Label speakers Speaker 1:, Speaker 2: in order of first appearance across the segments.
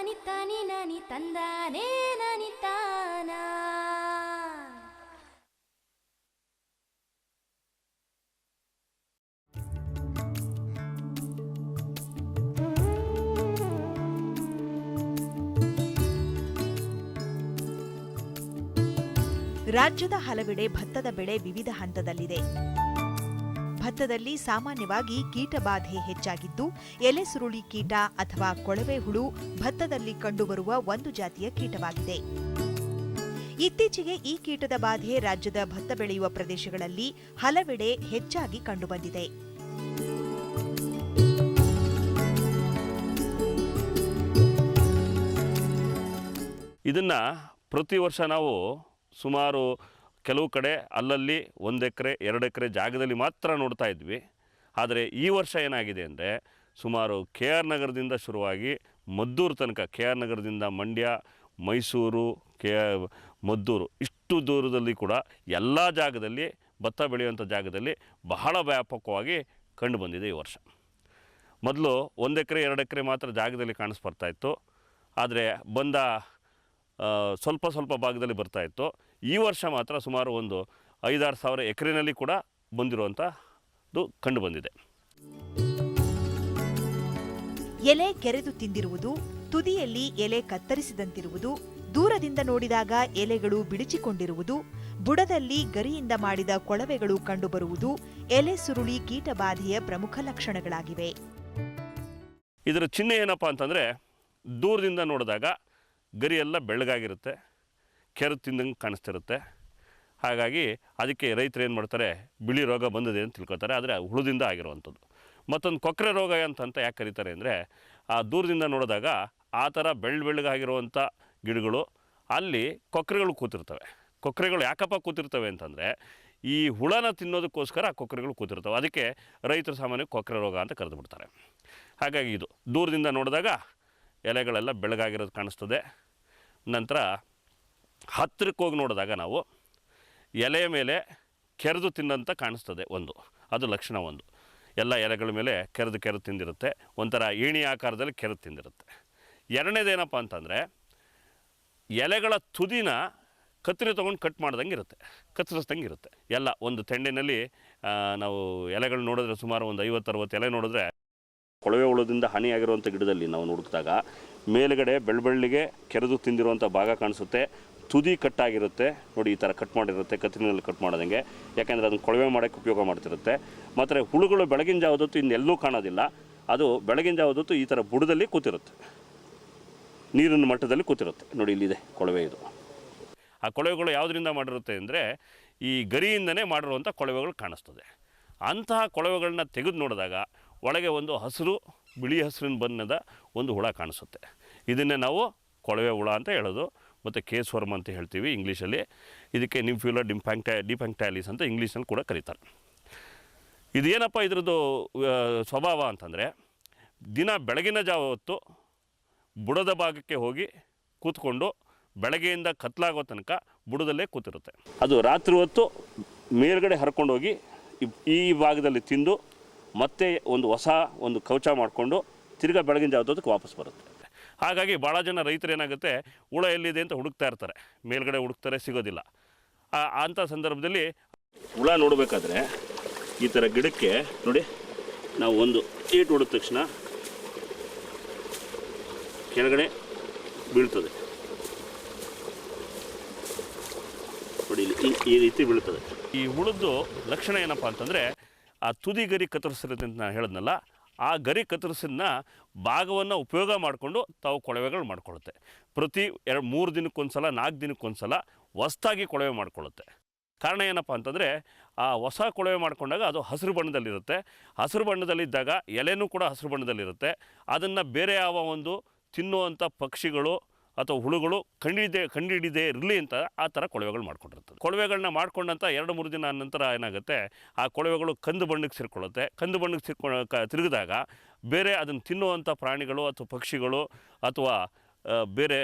Speaker 1: ನನಿ ತಾನಿ ನಾನಿ ತಂದಾನೇ ನಾನಿ ತಾನ.
Speaker 2: ರಾಜ್ಯದ ಹಲವೆಡೆ ಭತ್ತದ ಬೆಳೆ ವಿವಿಧ ಹಂತದಲ್ಲಿದೆ. ಭತ್ತದಲ್ಲಿ ಸಾಮಾನ್ಯವಾಗಿ ಕೀಟಬಾಧೆ ಹೆಚ್ಚಾಗಿದ್ದು, ಎಲೆ ಸುರುಳಿ ಕೀಟ ಅಥವಾ ಕೊಳವೆ ಹುಳು ಭತ್ತದಲ್ಲಿ ಕಂಡುಬರುವ ಒಂದು ಜಾತಿಯ ಕೀಟವಾಗಿದೆ. ಇತ್ತೀಚೆಗೆ ಈ ಕೀಟದ ಬಾಧೆ ರಾಜ್ಯದ ಭತ್ತ ಬೆಳೆಯುವ ಪ್ರದೇಶಗಳಲ್ಲಿ ಹಲವೆಡೆ ಹೆಚ್ಚಾಗಿ ಕಂಡುಬಂದಿದೆ.
Speaker 3: ಇದನ್ನು ಪ್ರತಿ ವರ್ಷ ನಾವು ಸುಮಾರು ಕೆಲವು ಕಡೆ ಅಲ್ಲಲ್ಲಿ ಒಂದು ಎಕರೆ, ಎರಡು ಎಕರೆ ಜಾಗದಲ್ಲಿ ಮಾತ್ರ ನೋಡ್ತಾ ಇದ್ವಿ. ಆದರೆ ಈ ವರ್ಷ ಏನಾಗಿದೆ ಅಂದರೆ ಸುಮಾರು ಕೆ ಆರ್ ನಗರದಿಂದ ಶುರುವಾಗಿ ಮದ್ದೂರು ತನಕ ಕೆ ಆರ್ ನಗರದಿಂದ ಮಂಡ್ಯ, ಮೈಸೂರು, ಕೆ, ಮದ್ದೂರು, ಇಷ್ಟು ದೂರದಲ್ಲಿ ಕೂಡ ಎಲ್ಲ ಜಾಗದಲ್ಲಿ ಭತ್ತ ಬೆಳೆಯುವಂಥ ಜಾಗದಲ್ಲಿ ಬಹಳ ವ್ಯಾಪಕವಾಗಿ ಕಂಡುಬಂದಿದೆ ಈ ವರ್ಷ. ಮೊದಲು ಒಂದು ಎಕರೆ, ಎರಡು ಎಕರೆ ಮಾತ್ರ ಜಾಗದಲ್ಲಿ ಕಾಣಿಸ್ಬರ್ತಾ ಇತ್ತು. ಆದರೆ ಬಂದ ಸ್ವಲ್ಪ ಸ್ವಲ್ಪ ಭಾಗದಲ್ಲಿ ಬರ್ತಾ ಇತ್ತು. ಈ ವರ್ಷ ಮಾತ್ರ ಸುಮಾರು ಒಂದು ಐದಾರು ಸಾವಿರ ಎಕರೆನಲ್ಲಿ ಕೂಡ ಬಂದಿರುವಂಥದ್ದು ಕಂಡು ಬಂದಿದೆ.
Speaker 2: ಎಲೆ ಕೆರೆದು ತಿಂದಿರುವುದು ತುದಿಯಲ್ಲಿ ಎಲೆ ಕತ್ತರಿಸಿದಂತಿರುವುದು ದೂರದಿಂದ ನೋಡಿದಾಗ ಎಲೆಗಳು ಬಿಡಿಚಿಕೊಂಡಿರುವುದು ಬುಡದಲ್ಲಿ ಗರಿಯಿಂದ ಮಾಡಿದ ಕೊಳವೆಗಳು ಕಂಡುಬರುವುದು ಎಲೆ ಸುರುಳಿ ಕೀಟಬಾಧೆಯ ಪ್ರಮುಖ ಲಕ್ಷಣಗಳಾಗಿವೆ.
Speaker 3: ಇದರ ಚಿಹ್ನೆ ಏನಪ್ಪಾ ಅಂತಂದರೆ ದೂರದಿಂದ ನೋಡಿದಾಗ ಗರಿಯೆಲ್ಲ ಬೆಳ್ಳಗಾಗಿರುತ್ತೆ ಕೆರೆ ತಿಂದಂಗೆ ಕಾಣಿಸ್ತಿರುತ್ತೆ. ಹಾಗಾಗಿ ಅದಕ್ಕೆ ರೈತರು ಏನು ಮಾಡ್ತಾರೆ, ಬಿಳಿ ರೋಗ ಬಂದಿದೆ ಅಂತ ತಿಳ್ಕೊತಾರೆ ಆದರೆ ಹುಳದಿಂದ ಆಗಿರುವಂಥದ್ದು. ಮತ್ತೊಂದು ಕೊಕ್ಕರೆ ರೋಗ ಅಂತಂತ ಯಾಕೆ ಕರೀತಾರೆ ಅಂದರೆ, ಆ ದೂರದಿಂದ ನೋಡಿದಾಗ ಆ ಥರ ಬೆಳ್ಳ ಬೆಳ್ಳಗಾಗಿರುವಂಥ ಗಿಡಗಳು ಅಲ್ಲಿ ಕೊಕ್ಕರೆಗಳು ಕೂತಿರ್ತವೆ. ಕೊಕ್ಕರೆಗಳು ಯಾಕಪ್ಪ ಕೂತಿರ್ತವೆ ಅಂತಂದರೆ, ಈ ಹುಳನ ತಿನ್ನೋದಕ್ಕೋಸ್ಕರ ಆ ಕೊಕ್ಕರೆಗಳು ಕೂತಿರ್ತವೆ. ಅದಕ್ಕೆ ರೈತರು ಸಾಮಾನ್ಯ ಕೊಕ್ಕರೆ ರೋಗ ಅಂತ ಕರೆದು ಬಿಡ್ತಾರೆ ಹಾಗಾಗಿ ಇದು ದೂರದಿಂದ ನೋಡಿದಾಗ ಎಲೆಗಳೆಲ್ಲ ಬೆಳಗಾಗಿರೋದು ಕಾಣಿಸ್ತದೆ. ನಂತರ ಹತ್ತಿರಕ್ಕೆ ಹೋಗಿ ನೋಡಿದಾಗ ನಾವು ಎಲೆಯ ಮೇಲೆ ಕೆರೆದು ತಿನ್ನಂತ ಕಾಣಿಸ್ತದೆ ಒಂದು. ಅದು ಲಕ್ಷಣ ಒಂದು. ಎಲ್ಲ ಎಲೆಗಳ ಮೇಲೆ ಕೆರೆದು ಕೆರೆದು ತಿಂದಿರುತ್ತೆ. ಒಂಥರ ಏಣಿ ಆಕಾರದಲ್ಲಿ ಕೆರೆದು ತಿಂದಿರುತ್ತೆ. ಎರಡನೇದೇನಪ್ಪ ಅಂತಂದರೆ, ಎಲೆಗಳ ತುದಿನ ಕತ್ತರಿ ತೊಗೊಂಡು ಕಟ್ ಮಾಡ್ದಂಗೆ ಇರುತ್ತೆ. ಕತ್ತರಿಸ್ದಂಗೆ ಇರುತ್ತೆ. ಎಲ್ಲ ಒಂದು ತೆಂಡಿನಲ್ಲಿ ನಾವು ಎಲೆಗಳು ನೋಡಿದ್ರೆ ಸುಮಾರು ಒಂದು ಐವತ್ತು ಅರವತ್ತು ಎಲೆ ನೋಡಿದ್ರೆ ಕೊಳವೆ ಹುಳದಿಂದ ಹಾನಿಯಾಗಿರುವಂಥ ಗಿಡದಲ್ಲಿ ನಾವು ನೋಡಿದಾಗ ಮೇಲುಗಡೆ ಬೆಳ್ಬೆಳ್ಳಿಗೆ ಕೆರೆದು ತಿಂದಿರುವಂಥ ಭಾಗ ಕಾಣಿಸುತ್ತೆ. ತುದಿ ಕಟ್ಟಾಗಿರುತ್ತೆ. ನೋಡಿ ಈ ಥರ ಕಟ್ ಮಾಡಿರುತ್ತೆ, ಕತ್ತಿನಲ್ಲಿ ಕಟ್ ಮಾಡೋದಂಗೆ. ಯಾಕೆಂದರೆ ಅದನ್ನು ಕೊಳವೆ ಮಾಡೋಕ್ಕೆ ಉಪಯೋಗ ಮಾಡ್ತಿರುತ್ತೆ. ಮಾತ್ರ ಹುಳುಗಳು ಬೆಳಗಿನ ಜಾವದೊತ್ತು ಇನ್ನೆಲ್ಲೂ ಕಾಣೋದಿಲ್ಲ. ಅದು ಬೆಳಗಿನ ಜಾವದೊತ್ತು ಈ ಥರ ಬುಡದಲ್ಲಿ ಕೂತಿರುತ್ತೆ. ನೀರಿನ ಮಟ್ಟದಲ್ಲಿ ಕೂತಿರುತ್ತೆ. ನೋಡಿ ಇಲ್ಲಿದೆ ಕೊಳವೆ ಇದು. ಆ ಕೊಳವೆಗಳು ಯಾವುದರಿಂದ ಮಾಡಿರುತ್ತೆ ಅಂದರೆ ಈ ಗರಿಯಿಂದನೇ ಮಾಡಿರುವಂಥ ಕೊಳವೆಗಳು ಕಾಣಿಸ್ತದೆ. ಅಂತಹ ಕೊಳವೆಗಳನ್ನ ತೆಗೆದು ನೋಡಿದಾಗ ಒಳಗೆ ಒಂದು ಹಸಿರು, ಬಿಳಿ ಹಸಿರಿನ ಬಣ್ಣದ ಒಂದು ಹುಳ ಕಾಣಿಸುತ್ತೆ. ಇದನ್ನೇ ನಾವು ಕೊಳವೆ ಹುಳ ಅಂತ ಹೇಳೋದು. ಮತ್ತು ಕೇಸ್ವರ್ಮ್ ಅಂತ ಹೇಳ್ತೀವಿ ಇಂಗ್ಲೀಷಲ್ಲಿ. ಇದಕ್ಕೆ ನಿಂಫ್ಯೂಲರ್ ಡಿಂಪ್ಯಾಂಕ್ಟೈ ಡಿಪ್ಯಾಂಕ್ಟೈಲಿಸ್ ಅಂತ ಇಂಗ್ಲೀಷಲ್ಲಿ ಕೂಡ ಕರೀತಾರೆ. ಇದೇನಪ್ಪ ಇದ್ರದ್ದು ಸ್ವಭಾವ ಅಂತಂದರೆ ದಿನ ಬೆಳಗಿನ ಜಾವ ಹೊತ್ತು ಬುಡದ ಭಾಗಕ್ಕೆ ಹೋಗಿ ಕೂತ್ಕೊಂಡು ಬೆಳಗ್ಗೆಯಿಂದ ಕತ್ಲಾಗೋ ತನಕ ಬುಡದಲ್ಲೇ ಕೂತಿರುತ್ತೆ. ಅದು ರಾತ್ರಿ ಹೊತ್ತು ಮೇಲ್ಗಡೆ ಹರ್ಕೊಂಡೋಗಿ ಈ ಭಾಗದಲ್ಲಿ ತಿಂದು ಮತ್ತೆ ಒಂದು ಹೊಸ ಒಂದು ಕವಚ ಮಾಡಿಕೊಂಡು ತಿರ್ಗಾ ಬೆಳಗಿನ ಜಾವದಕ್ಕೆ ವಾಪಸ್ ಬರುತ್ತೆ. ಹಾಗಾಗಿ ಭಾಳ ಜನ ರೈತರು ಏನಾಗುತ್ತೆ, ಹುಳ ಎಲ್ಲಿದೆ ಅಂತ ಹುಡುಕ್ತಾ ಇರ್ತಾರೆ. ಮೇಲ್ಗಡೆ ಹುಡುಕ್ತಾರೆ, ಸಿಗೋದಿಲ್ಲ. ಅಂಥ ಸಂದರ್ಭದಲ್ಲಿ ಹುಳ ನೋಡಬೇಕಾದ್ರೆ ಈ ಥರ ಗಿಡಕ್ಕೆ ನೋಡಿ, ನಾವು ಒಂದು ಏಟು ಹೊಡೆದ ತಕ್ಷಣ ಕೆಳಗಡೆ ಬೀಳ್ತದೆ. ನೋಡಿ, ಇಲ್ಲಿ ಈ- ಈ ರೀತಿ ಬೀಳ್ತದೆ. ಈ ಹುಳದ್ದು ಲಕ್ಷಣ ಏನಪ್ಪ ಅಂತಂದರೆ, ಆ ತುದಿಗರಿ ಕತ್ತರಿಸಿರುತ್ತೆ ಅಂತ ನಾನು ಹೇಳಿದ್ನಲ್ಲ ಆ ಗರಿ ಕತ್ತರಿಸಿನ ಭಾಗವನ್ನು ಉಪಯೋಗ ಮಾಡಿಕೊಂಡು ತಾವು ಕೊಳವೆಗಳು ಮಾಡಿಕೊಳ್ಳುತ್ತೆ. ಪ್ರತಿ ಎರಡು ಮೂರು ದಿನಕ್ಕೊಂದ್ಸಲ, ನಾಲ್ಕು ದಿನಕ್ಕೊಂದ್ಸಲ ಹೊಸ್ದಾಗಿ ಕೊಳವೆ ಮಾಡಿಕೊಳ್ಳುತ್ತೆ. ಕಾರಣ ಏನಪ್ಪ ಅಂತಂದರೆ, ಆ ಹೊಸ ಕೊಳವೆ ಮಾಡಿಕೊಂಡಾಗ ಅದು ಹಸಿರು ಬಣ್ಣದಲ್ಲಿರುತ್ತೆ. ಹಸಿರು ಬಣ್ಣದಲ್ಲಿದ್ದಾಗ ಎಲೆನೂ ಕೂಡ ಹಸಿರು ಬಣ್ಣದಲ್ಲಿರುತ್ತೆ. ಅದನ್ನು ಬೇರೆ ಯಾವ ಒಂದು ತಿನ್ನುವಂಥ ಪಕ್ಷಿಗಳು ಅಥವಾ ಹುಳುಗಳು ಕಂಡಿದೆ ಕಂಡಿಡಿದೇ ಇರಲಿ ಅಂತ ಆ ಥರ ಕೊಳವೆಗಳು ಮಾಡ್ಕೊಂಡಿರ್ತದೆ. ಕೊಳವೆಗಳನ್ನ ಮಾಡ್ಕೊಂಡಂಥ ಎರಡು, ಮೂರು ದಿನ ನಂತರ ಏನಾಗುತ್ತೆ, ಆ ಕೊಳವೆಗಳು ಕಂದು ಬಣ್ಣಕ್ಕೆ ಸೇರಿಕೊಳ್ಳುತ್ತೆ. ಕಂದು ಬಣ್ಣಕ್ಕೆ ಸೇರ್ಕೊಂಡು ಕ, ತಿರುಗಿದಾಗ ಬೇರೆ ಅದನ್ನು ತಿನ್ನುವಂಥ ಪ್ರಾಣಿಗಳು ಅಥವಾ ಪಕ್ಷಿಗಳು ಅಥವಾ ಬೇರೆ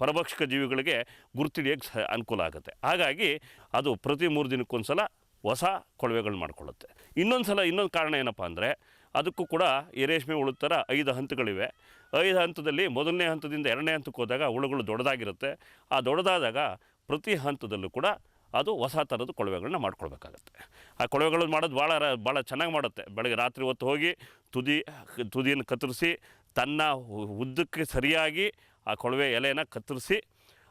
Speaker 3: ಪರಭಕ್ಷಕ ಜೀವಿಗಳಿಗೆ ಗುರುತಿಡಿಯೋಕ್ಕೆ ಸ ಅನುಕೂಲ ಆಗುತ್ತೆ. ಹಾಗಾಗಿ ಅದು ಪ್ರತಿ ಮೂರು ದಿನಕ್ಕೊಂದು ಸಲ ಹೊಸ ಕೊಳವೆಗಳು ಮಾಡಿಕೊಳ್ಳುತ್ತೆ. ಇನ್ನೊಂದು ಸಲ ಇನ್ನೊಂದು ಕಾರಣ ಏನಪ್ಪ ಅಂದರೆ ಅದಕ್ಕೂ ಕೂಡ ಈ ರೇಷ್ಮೆ ಹುಳು ಥರ ಐದು ಹಂತಗಳಿವೆ. ಐದು ಹಂತದಲ್ಲಿ ಮೊದಲನೇ ಹಂತದಿಂದ ಎರಡನೇ ಹಂತಕ್ಕೆ ಹೋದಾಗ ಹುಳುಗಳು ದೊಡ್ಡದಾಗಿರುತ್ತೆ. ಆ ದೊಡ್ಡದಾದಾಗ ಪ್ರತಿ ಹಂತದಲ್ಲೂ ಕೂಡ ಅದು ಹೊಸ ಥರದ ಕೊಳವೆಗಳನ್ನ ಮಾಡ್ಕೊಳ್ಬೇಕಾಗತ್ತೆ. ಆ ಕೊಳವೆಗಳನ್ನ ಮಾಡೋದು ಭಾಳ ಭಾಳ ಚೆನ್ನಾಗಿ ಮಾಡುತ್ತೆ. ಬೆಳಗ್ಗೆ ರಾತ್ರಿ ಹೊತ್ತು ಹೋಗಿ ತುದಿ, ತುದಿಯನ್ನು ಕತ್ತರಿಸಿ, ತನ್ನ ಉದ್ದಕ್ಕೆ ಸರಿಯಾಗಿ ಆ ಕೊಳವೆ ಎಲೆಯನ್ನು ಕತ್ತರಿಸಿ,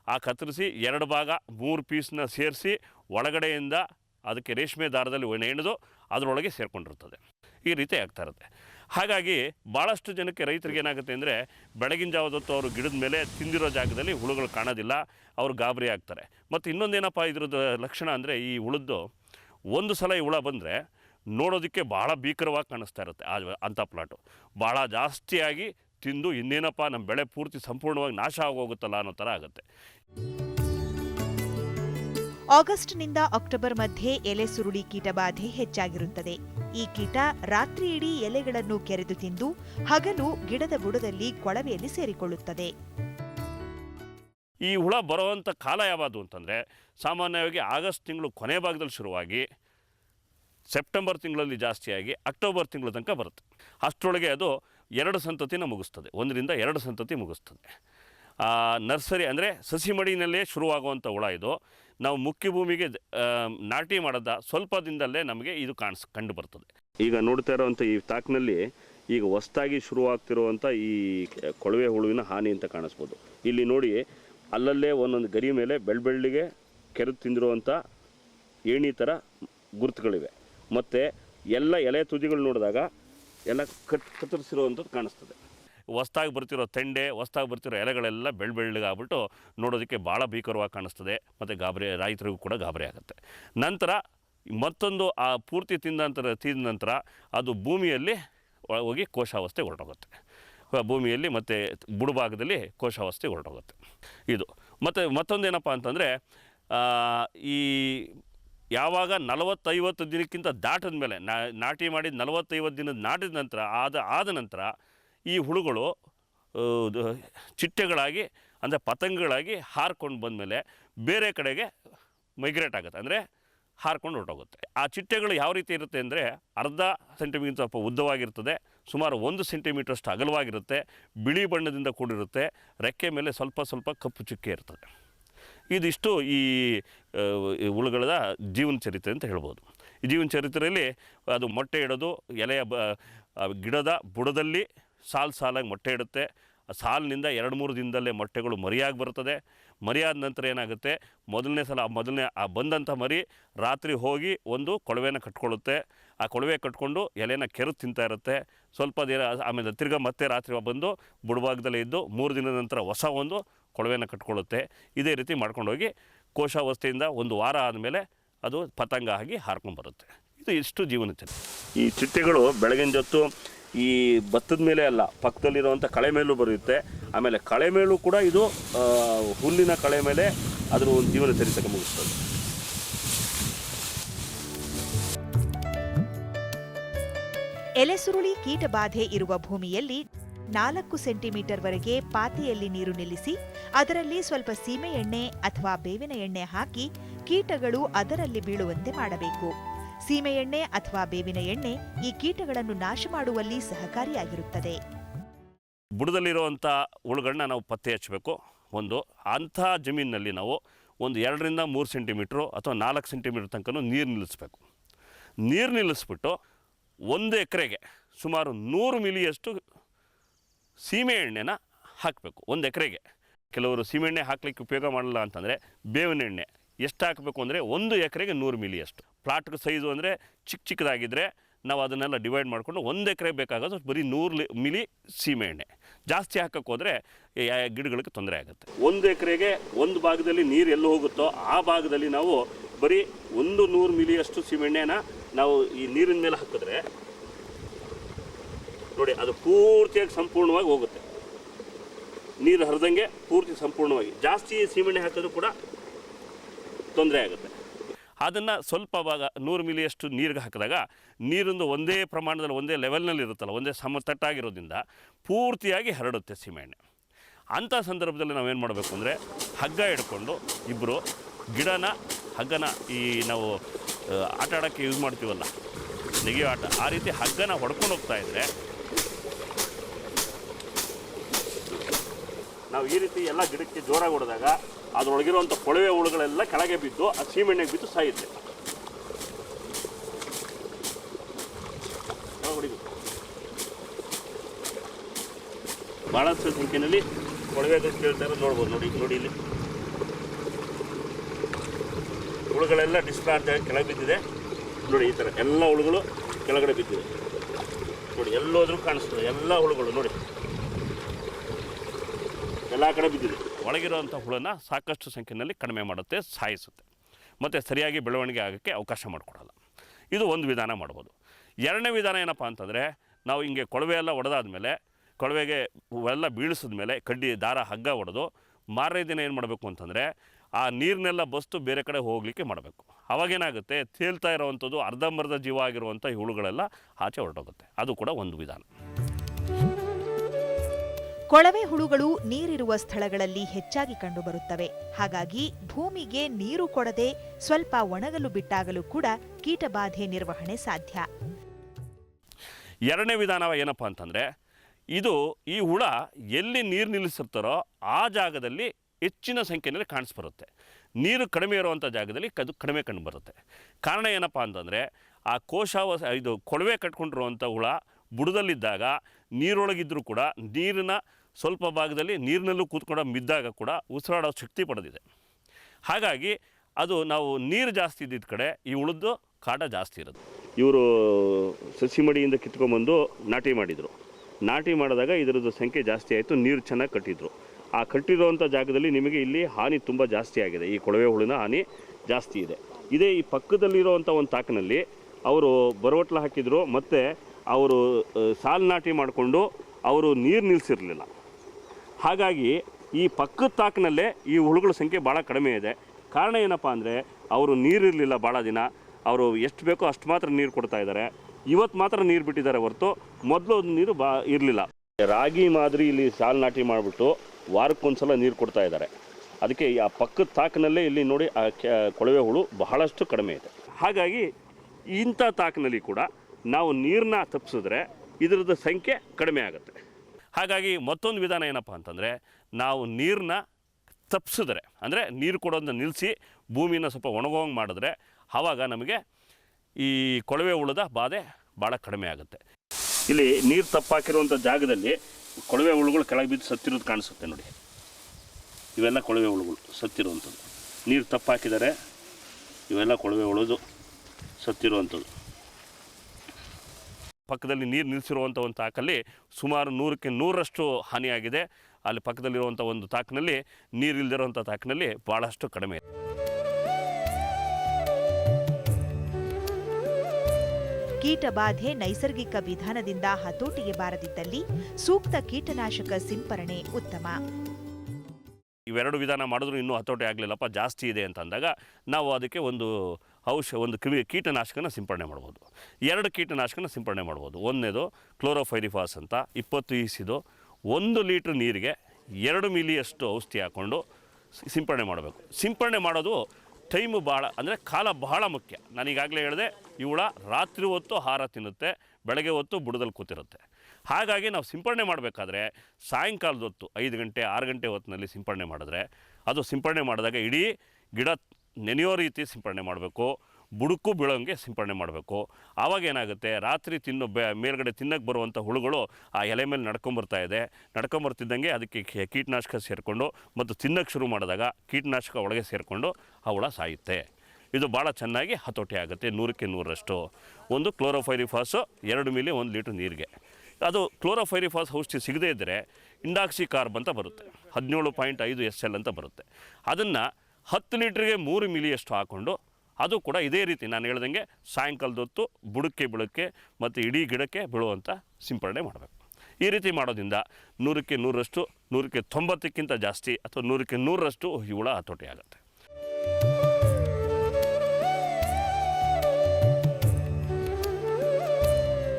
Speaker 3: ಆ ಕತ್ತರಿಸಿ ಎರಡು ಭಾಗ ಮೂರು ಪೀಸ್ನ ಸೇರಿಸಿ ಒಳಗಡೆಯಿಂದ ಅದಕ್ಕೆ ರೇಷ್ಮೆ ದಾರದಲ್ಲಿ ಹೆಣೆದು ಅದರೊಳಗೆ ಸೇರಿಕೊಂಡಿರ್ತದೆ. ಈ ರೀತಿ ಆಗ್ತಾ ಇರುತ್ತೆ. ಹಾಗಾಗಿ ಭಾಳಷ್ಟು ಜನಕ್ಕೆ ರೈತರಿಗೆ ಏನಾಗುತ್ತೆ ಅಂದರೆ ಬೆಳಗಿನ ಜಾವದೊತ್ತು ಅವರು ಗಿಡದ ಮೇಲೆ ತಿಂದಿರೋ ಜಾಗದಲ್ಲಿ ಹುಳುಗಳು ಕಾಣೋದಿಲ್ಲ, ಅವರು ಗಾಬರಿ ಆಗ್ತಾರೆ. ಮತ್ತು ಇನ್ನೊಂದೇನಪ್ಪ ಇದ್ರದ್ದು ಲಕ್ಷಣ ಅಂದರೆ ಈ ಹುಳದ್ದು ಒಂದು ಸಲ ಈ ಹುಳ ಬಂದರೆ ನೋಡೋದಕ್ಕೆ ಭಾಳ ಭೀಕರವಾಗಿ ಕಾಣಿಸ್ತಾ ಇರುತ್ತೆ ಆ ಅಂಥ ಪ್ಲಾಟು. ಭಾಳ ಜಾಸ್ತಿಯಾಗಿ ತಿಂದು ಇನ್ನೇನಪ್ಪ ನಮ್ಮ ಬೆಳೆ ಪೂರ್ತಿ ಸಂಪೂರ್ಣವಾಗಿ ನಾಶ ಆಗೋಗುತ್ತಲ್ಲ ಅನ್ನೋ ಥರ ಆಗುತ್ತೆ.
Speaker 2: ಆಗಸ್ಟ್ನಿಂದ ಅಕ್ಟೋಬರ್ ಮಧ್ಯೆ ಎಲೆ ಸುರುಳಿ ಕೀಟಬಾಧೆ ಹೆಚ್ಚಾಗಿರುತ್ತದೆ. ಈ ಕೀಟ ರಾತ್ರಿಯಿಡೀ ಎಲೆಗಳನ್ನು ಕೆರೆದು ತಿಂದು ಹಗಲು ಗಿಡದ ಬುಡದಲ್ಲಿ ಕೊಳವೆಯಲ್ಲಿ ಸೇರಿಕೊಳ್ಳುತ್ತದೆ.
Speaker 3: ಈ ಹುಳ ಬರುವಂಥ ಕಾಲ ಯಾವುದು ಅಂತಂದರೆ, ಸಾಮಾನ್ಯವಾಗಿ ಆಗಸ್ಟ್ ತಿಂಗಳು ಕೊನೆ ಭಾಗದಲ್ಲಿ ಶುರುವಾಗಿ ಸೆಪ್ಟೆಂಬರ್ ತಿಂಗಳಲ್ಲಿ ಜಾಸ್ತಿಯಾಗಿ ಅಕ್ಟೋಬರ್ ತಿಂಗಳ ತನಕ ಬರುತ್ತೆ. ಅಷ್ಟರೊಳಗೆ ಅದು ಎರಡು ಸಂತತಿನ ಮುಗಿಸ್ತದೆ. ಒಂದರಿಂದ ಎರಡು ಸಂತತಿ ಮುಗಿಸ್ತದೆ. ನರ್ಸರಿ ಅಂದರೆ ಸಸಿ ಮಡಿನಲ್ಲೇ ಶುರುವಾಗುವಂಥ ಹುಳ ಇದು. ನಾವು ಮುಖ್ಯ ಭೂಮಿಗೆ ನಾಟಿ ಮಾಡದ ಸ್ವಲ್ಪ ದಿನದಲ್ಲೇ ನಮಗೆ ಇದು ಕಾಣಿಸ್ ಕಂಡು ಬರ್ತದೆ. ಈಗ ನೋಡ್ತಾ ಇರೋವಂಥ ಈ ತಾಕ್ನಲ್ಲಿ ಈಗ ಹೊಸ್ದಾಗಿ ಶುರುವಾಗ್ತಿರುವಂಥ ಈ ಕೊಳವೆ ಹುಳುವಿನ ಹಾನಿ ಅಂತ ಕಾಣಿಸ್ಬೋದು. ಇಲ್ಲಿ ನೋಡಿ ಅಲ್ಲಲ್ಲೇ ಒಂದೊಂದು ಗರಿ ಮೇಲೆ ಬೆಳ್ಬೆಳ್ಳಿಗೆ ಕೆರೆದು ತಿಂದಿರುವಂಥ ಏಣಿ ಥರ ಗುರುತುಗಳಿವೆ. ಮತ್ತು ಎಲ್ಲ ಎಲೆ ತುದಿಗಳು ನೋಡಿದಾಗ ಎಲ್ಲ ಕಟ್ ಕತ್ತರಿಸಿರುವಂಥದ್ದು ಕಾಣಿಸ್ತದೆ. ಹೊಸ್ದಾಗಿ ಬರ್ತಿರೋ ತೆಂಡೆ ಹೊಸ್ದಾಗಿ ಬರ್ತಿರೋ ಎಲೆಗಳೆಲ್ಲ ಬೆಳ್ಳ ಬೆಳ್ಳಗಾಗ್ಬಿಟ್ಟು ನೋಡೋದಕ್ಕೆ ಭಾಳ ಭೀಕರವಾಗಿ ಕಾಣಿಸ್ತದೆ. ಮತ್ತು ಗಾಬರಿ, ರೈತರಿಗೂ ಕೂಡ ಗಾಬರಿ ಆಗುತ್ತೆ. ನಂತರ ಮತ್ತೊಂದು ಆ ಪೂರ್ತಿ ತಿಂದ ನಂತರ ತಿಂದ ನಂತರ ಅದು ಭೂಮಿಯಲ್ಲಿ ಹೋಗಿ ಕೋಶಾವಸ್ಥೆ ಹೊರಟೋಗುತ್ತೆ. ಭೂಮಿಯಲ್ಲಿ ಮತ್ತು ಬುಡಭಾಗದಲ್ಲಿ ಕೋಶಾವಸ್ಥೆ ಹೊರಟೋಗುತ್ತೆ. ಇದು. ಮತ್ತು ಮತ್ತೊಂದೇನಪ್ಪ ಅಂತಂದರೆ ಈ ಯಾವಾಗ ನಲವತ್ತೈವತ್ತು ದಿನಕ್ಕಿಂತ ದಾಟಿದ ಮೇಲೆ ನಾಟಿ ಮಾಡಿದ ನಲವತ್ತೈವತ್ತು ದಿನದ ನಾಟಿದ ನಂತರ ಆದ ಆದ ನಂತರ ಈ ಹುಳುಗಳು ಚಿಟ್ಟೆಗಳಾಗಿ, ಅಂದರೆ ಪತಂಗಗಳಾಗಿ ಹಾರ್ಕೊಂಡು ಬಂದಮೇಲೆ ಬೇರೆ ಕಡೆಗೆ ಮೈಗ್ರೇಟ್ ಆಗುತ್ತೆ. ಅಂದರೆ ಹಾರ್ಕೊಂಡು ಹೊರಟೋಗುತ್ತೆ. ಆ ಚಿಟ್ಟೆಗಳು ಯಾವ ರೀತಿ ಇರುತ್ತೆ ಅಂದರೆ ಅರ್ಧ ಸೆಂಟಿಮೀಟರ್ ಸ್ವಲ್ಪ ಉದ್ದವಾಗಿರ್ತದೆ, ಸುಮಾರು ಒಂದು ಸೆಂಟಿಮೀಟ್ರಷ್ಟು ಅಗಲವಾಗಿರುತ್ತೆ, ಬಿಳಿ ಬಣ್ಣದಿಂದ ಕೂಡಿರುತ್ತೆ, ರೆಕ್ಕೆ ಮೇಲೆ ಸ್ವಲ್ಪ ಸ್ವಲ್ಪ ಕಪ್ಪು ಚುಕ್ಕೆ ಇರ್ತದೆ. ಇದಿಷ್ಟು ಈ ಹುಳುಗಳ ಜೀವನ ಚರಿತ್ರೆ ಅಂತ ಹೇಳ್ಬೋದು. ಈ ಜೀವನ ಚರಿತ್ರೆಯಲ್ಲಿ ಅದು ಮೊಟ್ಟೆ ಇಡೋದು, ಎಲೆಯ ಬ ಗಿಡದ ಬುಡದಲ್ಲಿ ಸಾಲು ಸಾಲಾಗಿ ಮೊಟ್ಟೆ ಇಡುತ್ತೆ. ಆ ಸಾಲಿನಿಂದ ಎರಡು ಮೂರು ದಿನದಲ್ಲೇ ಮೊಟ್ಟೆಗಳು ಮರಿಯಾಗಿ ಬರ್ತದೆ ಮರಿಯಾದ ನಂತರ ಏನಾಗುತ್ತೆ? ಮೊದಲನೇ ಸಲ, ಮೊದಲನೇ ಆ ಬಂದಂಥ ಮರಿ ರಾತ್ರಿ ಹೋಗಿ ಒಂದು ಕೊಳವೆನ ಕಟ್ಕೊಳ್ಳುತ್ತೆ. ಆ ಕೊಳವೆ ಕಟ್ಕೊಂಡು ಎಲೆನ ಕೆರೆದು ತಿಂತಾ ಇರುತ್ತೆ. ಸ್ವಲ್ಪ ದಿನ, ಆಮೇಲೆ ತಿರ್ಗಾ ಮತ್ತೆ ರಾತ್ರಿ ಬಂದು ಬುಡಭಾಗದಲ್ಲೇ ಇದ್ದು ಮೂರು ದಿನದ ನಂತರ ಹೊಸ ಒಂದು ಕೊಳವೆನ ಕಟ್ಕೊಳ್ಳುತ್ತೆ. ಇದೇ ರೀತಿ ಮಾಡ್ಕೊಂಡೋಗಿ ಕೋಶಾವಸ್ಥೆಯಿಂದ ಒಂದು ವಾರ ಆದಮೇಲೆ ಅದು ಪತಂಗ ಆಗಿ ಹಾರ್ಕೊಂಡು ಬರುತ್ತೆ. ಇದು ಇಷ್ಟು ಜೀವನ ಚರಿತ್ರೆ ಈ ಚಿಟ್ಟೆಗಳು ಬೆಳಗಿನ ಜೊತ್ತು ಈ ಭತ್ತದ ಮೇಲೆ ಅಲ್ಲ ಪಕ್ಕದಲ್ಲಿರುವಂಥ ಕಳೆ ಮೇಲೂ ಬರುತ್ತೆ. ಆಮೇಲೆ ಕಳೆ ಮೇಲೂ ಕೂಡ ಇದು ಹುಲ್ಲಿನ ಕಳೆ ಮೇಲೆ ಅದರ ಒಂದು ಜೀವನ ಚರಿತ್ರೆ ಮುಗಿಸ್ತದೆ.
Speaker 2: ಎಲೆ ಸುರುಳಿ ಕೀಟಬಾಧೆ ಇರುವ ಭೂಮಿಯಲ್ಲಿ ನಾಲ್ಕು ಸೆಂಟಿಮೀಟರ್ವರೆಗೆ ಪಾತಿಯಲ್ಲಿ ನೀರು ನಿಲ್ಲಿಸಿ, ಅದರಲ್ಲಿ ಸ್ವಲ್ಪ ಸೀಮೆ ಎಣ್ಣೆ ಅಥವಾ ಬೇವಿನ ಎಣ್ಣೆ ಹಾಕಿ ಕೀಟಗಳು ಅದರಲ್ಲಿ ಬೀಳುವಂತೆ ಮಾಡಬೇಕು. ಸೀಮೆ ಎಣ್ಣೆ ಅಥವಾ ಬೇವಿನ ಎಣ್ಣೆ ಈ ಕೀಟಗಳನ್ನು ನಾಶ ಮಾಡುವಲ್ಲಿ ಸಹಕಾರಿಯಾಗಿರುತ್ತದೆ.
Speaker 3: ಬುಡದಲ್ಲಿರುವಂಥ ಹುಳುಗಳನ್ನ ನಾವು ಪತ್ತೆ ಹಚ್ಚಬೇಕು. ಒಂದು ಅಂಥ ಜಮೀನಿನಲ್ಲಿ ನಾವು ಒಂದು ಎರಡರಿಂದ ಮೂರು ಸೆಂಟಿಮೀಟ್ರು ಅಥವಾ ನಾಲ್ಕು ಸೆಂಟಿಮೀಟ್ರ್ ತನಕ ನೀರು ನಿಲ್ಲಿಸ್ಬೇಕು. ನೀರು ನಿಲ್ಲಿಸ್ಬಿಟ್ಟು ಒಂದು ಎಕರೆಗೆ ಸುಮಾರು ನೂರು ಮಿಲಿಯಷ್ಟು ಸೀಮೆ ಎಣ್ಣೆನ ಹಾಕಬೇಕು. ಒಂದು ಎಕರೆಗೆ ಕೆಲವರು ಸೀಮೆಣ್ಣೆ ಹಾಕ್ಲಿಕ್ಕೆ ಉಪಯೋಗ ಮಾಡಲ್ಲ ಅಂತಂದರೆ ಬೇವಿನ ಎಣ್ಣೆ ಎಷ್ಟು ಹಾಕಬೇಕು ಅಂದರೆ ಒಂದು ಎಕರೆಗೆ ನೂರು ಮಿಲಿಯಷ್ಟು ಪ್ಲಾಟ್ಗೆ ಸೈಜು ಅಂದರೆ ಚಿಕ್ಕ ಚಿಕ್ಕದಾಗಿದ್ದರೆ ನಾವು ಅದನ್ನೆಲ್ಲ ಡಿವೈಡ್ ಮಾಡಿಕೊಂಡು ಒಂದು ಎಕರೆ ಬೇಕಾಗೋದು ಬರೀ ನೂರು ಮಿಲಿ ಸೀಮೆ ಎಣ್ಣೆ. ಜಾಸ್ತಿ ಹಾಕಕ್ಕೆ ಹೋದರೆ ಗಿಡಗಳಿಗೆ ತೊಂದರೆ ಆಗುತ್ತೆ. ಒಂದು ಎಕರೆಗೆ ಒಂದು ಭಾಗದಲ್ಲಿ ನೀರು ಎಲ್ಲಿ ಹೋಗುತ್ತೋ ಆ ಭಾಗದಲ್ಲಿ ನಾವು ಬರೀ ಒಂದು ನೂರು ಮಿಲಿಯಷ್ಟು ಸೀಮೆಣ್ಣೆನ ನಾವು ಈ ನೀರಿನ ಮೇಲೆ ಹಾಕಿದ್ರೆ ನೋಡಿ ಅದು ಪೂರ್ತಿಯಾಗಿ ಸಂಪೂರ್ಣವಾಗಿ ಹೋಗುತ್ತೆ. ನೀರು ಹರಿದಂಗೆ ಪೂರ್ತಿ ಸಂಪೂರ್ಣವಾಗಿ. ಜಾಸ್ತಿ ಸೀಮೆಣ್ಣೆ ಹಾಕಿದ್ರು ಕೂಡ ತೊಂದರೆ ಆಗುತ್ತೆ. ಅದನ್ನು ಸ್ವಲ್ಪ ಭಾಗ ನೂರು ಮಿಲಿಯಷ್ಟು ನೀರಿಗೆ ಹಾಕಿದಾಗ ನೀರೊಂದು ಒಂದೇ ಪ್ರಮಾಣದಲ್ಲಿ ಒಂದೇ ಲೆವೆಲ್ನಲ್ಲಿ ಇರುತ್ತಲ್ಲ, ಒಂದೇ ಸಮತಟ್ಟಾಗಿರೋದ್ರಿಂದ ಪೂರ್ತಿಯಾಗಿ ಹರಡುತ್ತೆ ಸೀಮೆಎಣ್ಣೆ ಅಂಥ ಸಂದರ್ಭದಲ್ಲಿ ನಾವೇನು ಮಾಡಬೇಕು ಅಂದರೆ ಹಗ್ಗ ಹಿಡ್ಕೊಂಡು ಇಬ್ಬರು ಗಿಡನ, ಹಗ್ಗನ ಈ ನಾವು ಆಟ ಆಡೋಕ್ಕೆ ಯೂಸ್ ಮಾಡ್ತೀವಲ್ಲ, ನೆಗೆಯೋ ಆಟ, ಆ ರೀತಿ ಹಗ್ಗನ ಹೊಡ್ಕೊಂಡು ಹೋಗ್ತಾ ಇದ್ರೆ ನಾವು ಈ ರೀತಿ ಎಲ್ಲ ಗಿಡಕ್ಕೆ ಜೋರಾಗಿ ಹೊಡೆದಾಗ ಅದರೊಳಗಿರುವಂಥ ಕೊಳವೆ ಹುಳುಗಳೆಲ್ಲ ಕೆಳಗೆ ಬಿದ್ದು ಆ ಸೀಮೆಣ್ಣೆಗೆ ಬಿದ್ದು ಸಾಯುತ್ತೆ. ಭಾಳಷ್ಟು ಸಂಖ್ಯೆಯಲ್ಲಿ ಕೊಳವೆಗಳು ಕೇಳ್ತಾ ಇರೋದು ನೋಡ್ಬೋದು, ನೋಡಿ ನೋಡಿ ಇಲ್ಲಿ. ಹುಳುಗಳೆಲ್ಲ ಡಿಸ್ಚಾರ್ಜ್ ಆಗಿ ಕೆಳಗೆ ಬಿದ್ದಿದೆ. ನೋಡಿ, ಈ ಥರ ಎಲ್ಲ ಹುಳುಗಳು ಕೆಳಗಡೆ ಬಿದ್ದಿದೆ. ನೋಡಿ, ಎಲ್ಲೋದ್ರೂ ಕಾಣಿಸ್ತದೆ, ಎಲ್ಲ ಹುಳುಗಳು, ನೋಡಿ. ಎಲ್ಲ ಕಡೆ ಬಿದ್ದಿದೆ. ಒಳಗಿರುವಂಥ ಹುಳನ ಸಾಕಷ್ಟು ಸಂಖ್ಯೆಯಲ್ಲಿ ಕಡಿಮೆ ಮಾಡುತ್ತೆ, ಸಾಯಿಸುತ್ತೆ. ಮತ್ತು ಸರಿಯಾಗಿ ಬೆಳವಣಿಗೆ ಆಗೋಕ್ಕೆ ಅವಕಾಶ ಮಾಡಿಕೊಡಲ್ಲ. ಇದು ಒಂದು ವಿಧಾನ ಮಾಡ್ಬೋದು. ಎರಡನೇ ವಿಧಾನ ಏನಪ್ಪ ಅಂತಂದರೆ, ನಾವು ಹಿಂಗೆ ಕೊಳವೆ ಎಲ್ಲ ಒಡೆದಾದ್ಮೇಲೆ, ಕೊಳವೆಗೆ ಎಲ್ಲ ಬೀಳಿಸಿದ ಮೇಲೆ ಕಡ್ಡಿ, ದಾರ, ಹಗ್ಗ ಹೊಡೆದು ಮಾರನೇ ದಿನ ಏನು ಮಾಡಬೇಕು ಅಂತಂದರೆ, ಆ ನೀರನ್ನೆಲ್ಲ ಬಸ್ತು ಬೇರೆ ಕಡೆ ಹೋಗಲಿಕ್ಕೆ ಮಾಡಬೇಕು. ಅವಾಗೇನಾಗುತ್ತೆ ತೇಲ್ತಾ ಇರೋವಂಥದ್ದು ಅರ್ಧಂಬರ್ಧ ಜೀವ ಆಗಿರುವಂಥ ಹುಳುಗಳೆಲ್ಲ ಆಚೆ ಹೊರಟೋಗುತ್ತೆ. ಅದು ಕೂಡ ಒಂದು ವಿಧಾನ.
Speaker 2: ಕೊಳವೆ ಹುಳುಗಳು ನೀರಿರುವ ಸ್ಥಳಗಳಲ್ಲಿ ಹೆಚ್ಚಾಗಿ ಕಂಡುಬರುತ್ತವೆ. ಹಾಗಾಗಿ ಭೂಮಿಗೆ ನೀರು ಕೊಡದೆ ಸ್ವಲ್ಪ ಒಣಗಲು ಬಿಟ್ಟಾಗಲೂ ಕೂಡ ಕೀಟಬಾಧೆ ನಿರ್ವಹಣೆ ಸಾಧ್ಯ.
Speaker 3: ಎರಡನೇ ವಿಧಾನ ಏನಪ್ಪ ಅಂತಂದರೆ, ಇದು ಈ ಹುಳ ಎಲ್ಲಿ ನೀರು ನಿಲ್ಲಿಸಿರ್ತಾರೋ ಆ ಜಾಗದಲ್ಲಿ ಹೆಚ್ಚಿನ ಸಂಖ್ಯೆಯಲ್ಲಿ ಕಾಣಿಸ್ಬರುತ್ತೆ. ನೀರು ಕಡಿಮೆ ಇರುವಂಥ ಜಾಗದಲ್ಲಿ ಕದು ಕಡಿಮೆ ಕಂಡುಬರುತ್ತೆ. ಕಾರಣ ಏನಪ್ಪ ಅಂತಂದರೆ, ಆ ಕೋಶಾವ ಇದು ಕೊಳವೆ ಕಟ್ಕೊಂಡಿರುವಂಥ ಹುಳ ಬುಡದಲ್ಲಿದ್ದಾಗ ನೀರೊಳಗಿದ್ದರೂ ಕೂಡ ನೀರಿನ ಸ್ವಲ್ಪ ಭಾಗದಲ್ಲಿ ನೀರಿನಲ್ಲೂ ಕೂತ್ಕೊಂಡು ಬಿದ್ದಾಗ ಕೂಡ ಉಸಿರಾಡೋ ಶಕ್ತಿ ಪಡೆದಿದೆ. ಹಾಗಾಗಿ ಅದು ನಾವು ನೀರು ಜಾಸ್ತಿ ಇದ್ದಿದ್ದ ಕಡೆ ಈ ಉಳಿದು ಕಾಟ ಜಾಸ್ತಿ ಇರೋದು. ಇವರು ಸಸಿ ಮಡಿಯಿಂದ ಕಿತ್ಕೊಂಡ್ಬಂದು ನಾಟಿ ಮಾಡಿದರು. ನಾಟಿ ಮಾಡಿದಾಗ ಇದರದ್ದು ಸಂಖ್ಯೆ ಜಾಸ್ತಿ ಆಯಿತು, ನೀರು ಚೆನ್ನಾಗಿ ಕಟ್ಟಿದ್ರು. ಆ ಕಟ್ಟಿರುವಂಥ ಜಾಗದಲ್ಲಿ ನಿಮಗೆ ಇಲ್ಲಿ ಹಾನಿ ತುಂಬ ಜಾಸ್ತಿ ಆಗಿದೆ. ಈ ಕೊಳವೆ ಹುಳಿನ ಹಾನಿ ಜಾಸ್ತಿ ಇದೆ. ಇದೇ ಈ ಪಕ್ಕದಲ್ಲಿರುವಂಥ ಒಂದು ತಾಕಿನಲ್ಲಿ ಅವರು ಬರವಟ್ಲ ಹಾಕಿದರು, ಮತ್ತು ಅವರು ಸಾಲು ನಾಟಿ ಮಾಡಿಕೊಂಡು ಅವರು ನೀರು ನಿಲ್ಲಿಸಿರಲಿಲ್ಲ ಹಾಗಾಗಿ ಈ ಪಕ್ಕದ ತಾಕಿನಲ್ಲೇ ಈ ಹುಳುಗಳ ಸಂಖ್ಯೆ ಭಾಳ ಕಡಿಮೆ ಇದೆ. ಕಾರಣ ಏನಪ್ಪ ಅಂದರೆ ಅವರು ನೀರಿರಲಿಲ್ಲ ಭಾಳ ದಿನ. ಅವರು ಎಷ್ಟು ಬೇಕೋ ಅಷ್ಟು ಮಾತ್ರ ನೀರು ಕೊಡ್ತಾ ಇದ್ದಾರೆ. ಇವತ್ತು ಮಾತ್ರ ನೀರು ಬಿಟ್ಟಿದ್ದಾರೆ ಹೊರತು ಮೊದಲು ನೀರು ಬಾ ಇರಲಿಲ್ಲ. ರಾಗಿ ಮಾದರಿ ಇಲ್ಲಿ ಸಾಲು ನಾಟಿ ಮಾಡಿಬಿಟ್ಟು ವಾರಕ್ಕೊಂದ್ಸಲ ನೀರು ಕೊಡ್ತಾ ಇದ್ದಾರೆ. ಅದಕ್ಕೆ ಆ ಪಕ್ಕದ ತಾಕಿನಲ್ಲೇ ಇಲ್ಲಿ ನೋಡಿ ಆ ಕೊಳವೆ ಹುಳು ಬಹಳಷ್ಟು ಕಡಿಮೆ ಇದೆ. ಹಾಗಾಗಿ ಇಂಥ ತಾಕಿನಲ್ಲಿ ಕೂಡ ನಾವು ನೀರನ್ನ ತಪ್ಪಿಸಿದ್ರೆ ಇದರದ ಸಂಖ್ಯೆ ಕಡಿಮೆ ಆಗುತ್ತೆ. ಹಾಗಾಗಿ ಮತ್ತೊಂದು ವಿಧಾನ ಏನಪ್ಪ ಅಂತಂದರೆ ನಾವು ನೀರನ್ನ ತಪ್ಪಿಸಿದ್ರೆ ಅಂದರೆ ನೀರು ಕೊಡೋದನ್ನ ನಿಲ್ಲಿಸಿ ಭೂಮಿನ ಸ್ವಲ್ಪ ಒಣಗೋಂಗೆ ಮಾಡಿದ್ರೆ ಆವಾಗ ನಮಗೆ ಈ ಕೊಳವೆ ಹುಳದ ಬಾಧೆ ಭಾಳ ಕಡಿಮೆ ಆಗುತ್ತೆ. ಇಲ್ಲಿ ನೀರು ತಪ್ಪಾಕಿರುವಂಥ ಜಾಗದಲ್ಲಿ ಕೊಳವೆ ಹುಳುಗಳು ಕೆಳಗೆ ಬಿದ್ದು ಸತ್ತಿರೋದು ಕಾಣಿಸುತ್ತೆ ನೋಡಿ. ಇವೆಲ್ಲ ಕೊಳವೆ ಹುಳುಗಳು, ಸತ್ತಿರುವಂಥದ್ದು. ನೀರು ತಪ್ಪಾಕಿದರೆ ಇವೆಲ್ಲ ಕೊಳವೆ ಹುಳುದು ಸತ್ತಿರುವಂಥದ್ದು. ಪಕ್ಕದಲ್ಲಿ ನೀರು ನಿಲ್ಲಿಸಿರುವಂಥ ಒಂದು ತಾಕಲ್ಲಿ ಸುಮಾರು ನೂರಕ್ಕೆ ನೂರರಷ್ಟು ಹಾನಿಯಾಗಿದೆ. ಅಲ್ಲಿ ಪಕ್ಕದಲ್ಲಿರುವಂಥ ಒಂದು ತಾಕಿನಲ್ಲಿ ನೀರು ಇಲ್ದಿರುವಂಥ ತಾಕಿನಲ್ಲಿ ಭಾಳಷ್ಟು ಕಡಿಮೆ ಇದೆ.
Speaker 2: ಕೀಟಬಾಧೆ ನೈಸರ್ಗಿಕ ವಿಧಾನದಿಂದ ಹತೋಟಿಗೆ ಬಾರದಿದ್ದಲ್ಲಿ ಸೂಕ್ತ ಕೀಟನಾಶಕ ಸಿಂಪರಣೆ ಉತ್ತಮ.
Speaker 3: ಇವೆರಡು ವಿಧಾನ ಮಾಡಿದ್ರು ಇನ್ನೂ ಹತೋಟಿ ಆಗಲಿಲ್ಲಪ್ಪ ಜಾಸ್ತಿ ಇದೆ ಅಂತಂದಾಗ ನಾವು ಅದಕ್ಕೆ ಒಂದು ಔಷ ಒಂದು ಕ್ರಿಮಿ ಕೀಟನಾಶಕನ ಸಿಂಪಡಣೆ ಮಾಡ್ಬೋದು. ಎರಡು ಕೀಟನಾಶಕನ ಸಿಂಪಡಣೆ ಮಾಡ್ಬೋದು. ಒಂದನೇದು ಕ್ಲೋರೋಫೈರಿಫಾಸ್ ಅಂತ, ಇಪ್ಪತ್ತು ಇಸಿದು ಒಂದು ಲೀಟ್ರ್ ನೀರಿಗೆ ಎರಡು ಮಿಲಿಯಷ್ಟು ಔಷಧಿ ಹಾಕ್ಕೊಂಡು ಸಿಂಪಡಣೆ ಮಾಡಬೇಕು. ಸಿಂಪಡಣೆ ಮಾಡೋದು ಟೈಮು ಭಾಳ ಅಂದರೆ ಕಾಲ ಬಹಳ ಮುಖ್ಯ. ನಾನು ಈಗಾಗಲೇ ಹೇಳಿದೆ, ಇವುಳ ರಾತ್ರಿ ಹೊತ್ತು ಆಹಾರ ತಿನ್ನುತ್ತೆ, ಬೆಳಗ್ಗೆ ಹೊತ್ತು ಬುಡದಲ್ಲಿ ಕೂತಿರುತ್ತೆ. ಹಾಗಾಗಿ ನಾವು ಸಿಂಪಡಣೆ ಮಾಡಬೇಕಾದ್ರೆ ಸಾಯಂಕಾಲದ ಹೊತ್ತು, ಐದು ಗಂಟೆ, ಆರು ಗಂಟೆ ಹೊತ್ತಿನಲ್ಲಿ ಸಿಂಪಡಣೆ ಮಾಡಿದ್ರೆ, ಅದು ಸಿಂಪಡಣೆ ಮಾಡಿದಾಗ ಇಡೀ ಗಿಡ ನೆನೆಯೋ ರೀತಿ ಸಿಂಪಡಣೆ ಮಾಡಬೇಕು, ಬುಡುಕು ಬೀಳೋಂಗೆ ಸಿಂಪಡಣೆ ಮಾಡಬೇಕು. ಆವಾಗ ಏನಾಗುತ್ತೆ, ರಾತ್ರಿ ತಿನ್ನೋ ಬೆ, ಮೇಲ್ಗಡೆ ತಿನ್ನಕ್ಕೆ ಬರುವಂಥ ಹುಳುಗಳು ಆ ಎಲೆ ಮೇಲೆ ನಡ್ಕೊಂಬರ್ತಾ ಇದೆ. ನಡ್ಕೊಂಬರ್ತಿದ್ದಂಗೆ ಅದಕ್ಕೆ ಕೀಟನಾಶಕ ಸೇರಿಕೊಂಡು ಮತ್ತು ತಿನ್ನಕ್ಕೆ ಶುರು ಮಾಡಿದಾಗ ಕೀಟನಾಶಕ ಒಳಗೆ ಸೇರಿಕೊಂಡು ಆ ಹುಳ ಸಾಯುತ್ತೆ. ಇದು ಭಾಳ ಚೆನ್ನಾಗಿ ಹತೋಟಿ ಆಗುತ್ತೆ, ನೂರಕ್ಕೆ ನೂರರಷ್ಟು. ಒಂದು ಕ್ಲೋರೋಫೈರಿಫಾಸು ಎರಡು ಮಿಲಿ ಒಂದು ಲೀಟ್ರ್ ನೀರಿಗೆ. ಅದು ಕ್ಲೋರೋಫೈರಿಫಾಸ್ ಔಷಧಿ ಸಿಗದೇ ಇದ್ದರೆ ಇಂಡಾಕ್ಸಿ ಕಾರ್ಬ್ ಅಂತ ಬರುತ್ತೆ, ಹದಿನೇಳು ಪಾಯಿಂಟ್ ಐದು ಎಸ್ ಎಲ್ ಅಂತ ಬರುತ್ತೆ. ಅದನ್ನು ಹತ್ತು ಲೀಟ್ರಿಗೆ ಮೂರು ಮಿಲಿಯಷ್ಟು ಹಾಕ್ಕೊಂಡು ಅದು ಕೂಡ ಇದೇ ರೀತಿ ನಾನು ಹೇಳ್ದಂಗೆ ಸಾಯಂಕಾಲದೊತ್ತು ಬುಡಕ್ಕೆ ಬುಡಕ್ಕೆ ಮತ್ತು ಇಡೀ ಗಿಡಕ್ಕೆ ಬೀಳುವಂಥ ಸಿಂಪಡಣೆ ಮಾಡಬೇಕು. ಈ ರೀತಿ ಮಾಡೋದ್ರಿಂದ ನೂರಕ್ಕೆ ನೂರರಷ್ಟು, ನೂರಕ್ಕೆ ತೊಂಬತ್ತಕ್ಕಿಂತ ಜಾಸ್ತಿ ಅಥವಾ ನೂರಕ್ಕೆ ನೂರರಷ್ಟು ಹುಳ ಹತೋಟಿ ಆಗುತ್ತೆ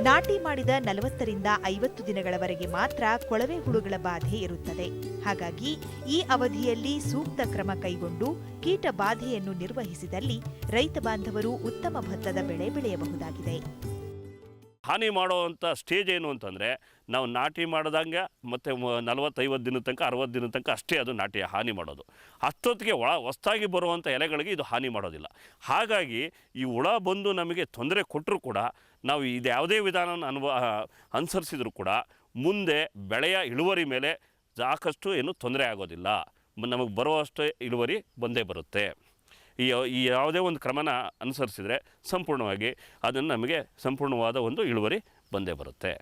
Speaker 2: ನಾಟಿ ಮಾಡಿದ ನಲವತ್ತರಿಂದ ಐವತ್ತು ದಿನಗಳವರೆಗೆ ಮಾತ್ರ ಕೊಳವೆ ಹುಳುಗಳ ಬಾಧೆ ಇರುತ್ತದೆ. ಹಾಗಾಗಿ ಈ ಅವಧಿಯಲ್ಲಿ ಸೂಕ್ತ ಕ್ರಮ ಕೈಗೊಂಡು ಕೀಟ ಬಾಧೆಯನ್ನು ನಿರ್ವಹಿಸಿದಲ್ಲಿ ರೈತ ಬಾಂಧವರು ಉತ್ತಮ ಭತ್ತದ ಬೆಳೆ ಬೆಳೆಯಬಹುದಾಗಿದೆ.
Speaker 3: ಹಾನಿ ಮಾಡುವಂಥ ಸ್ಟೇಜ್ ಏನು ಅಂತಂದರೆ ನಾವು ನಾಟಿ ಮಾಡಿದಂಗೆ ಮತ್ತು ನಲವತ್ತೈವತ್ತು ದಿನದ ತನಕ, ಅರವತ್ತು ದಿನದ ತನಕ ಅಷ್ಟೇ ಅದು ನಾಟಿ, ಹಾನಿ ಮಾಡೋದು. ಅಷ್ಟೊತ್ತಿಗೆ ಒಳ ಹೊಸ್ದಾಗಿ ಬರುವಂಥ ಎಲೆಗಳಿಗೆ ಇದು ಹಾನಿ ಮಾಡೋದಿಲ್ಲ. ಹಾಗಾಗಿ ಈ ಹುಳ ಬಂದು ನಮಗೆ ತೊಂದರೆ ಕೊಟ್ಟರೂ ಕೂಡ ನಾವು ಇದು ಯಾವುದೇ ವಿಧಾನವನ್ನು ಅನುಭವ ಅನುಸರಿಸಿದರೂ ಕೂಡ ಮುಂದೆ ಬೆಳೆಯ ಇಳುವರಿ ಮೇಲೆ ಸಾಕಷ್ಟು ಏನು ತೊಂದರೆ ಆಗೋದಿಲ್ಲ. ನಮಗೆ ಬರುವಷ್ಟು ಇಳುವರಿ ಬಂದೇ ಬರುತ್ತೆ. ಈ ಈ ಯಾವುದೇ ಒಂದು ಕ್ರಮನ ಅನುಸರಿಸಿದರೆ ಸಂಪೂರ್ಣವಾಗಿ ಅದನ್ನು ನಮಗೆ ಸಂಪೂರ್ಣವಾದ ಒಂದು ಇಳುವರಿ ಬಂದೇ ಬರುತ್ತೆ.